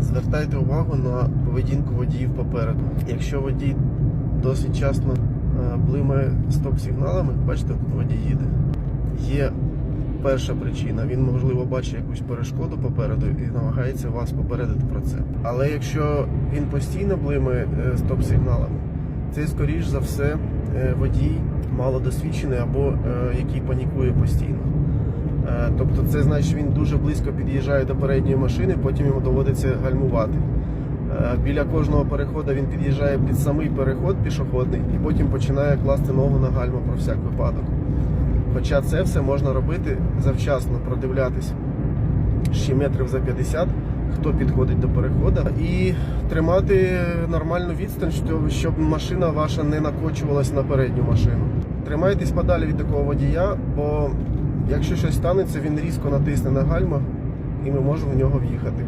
Звертайте увагу на поведінку водіїв попереду. Якщо водій досить часто е, блимає стоп-сигналами, бачите, тут водій їде. Є перша причина, він можливо бачить якусь перешкоду попереду і намагається вас попередити про це. Але якщо він постійно блимає е, стоп-сигналами, це скоріш за все е, водій малодосвідчений або е, який панікує постійно. Е, Тобто це значить, він дуже близько під'їжджає до передньої машини, потім йому доводиться гальмувати. Е, Біля кожного переходу він під'їжджає під самий переход пішохідний і потім починає класти ногу на гальму про всяк випадок. Хоча це все можна робити завчасно, продивлятись ще метрів за 50, хто підходить до переходу, і тримати нормальну відстань, щоб машина ваша не накочувалась на передню машину. Тримайтесь подалі від такого водія, бо якщо щось станеться, він різко натисне на гальма і ми можемо в нього в'їхати.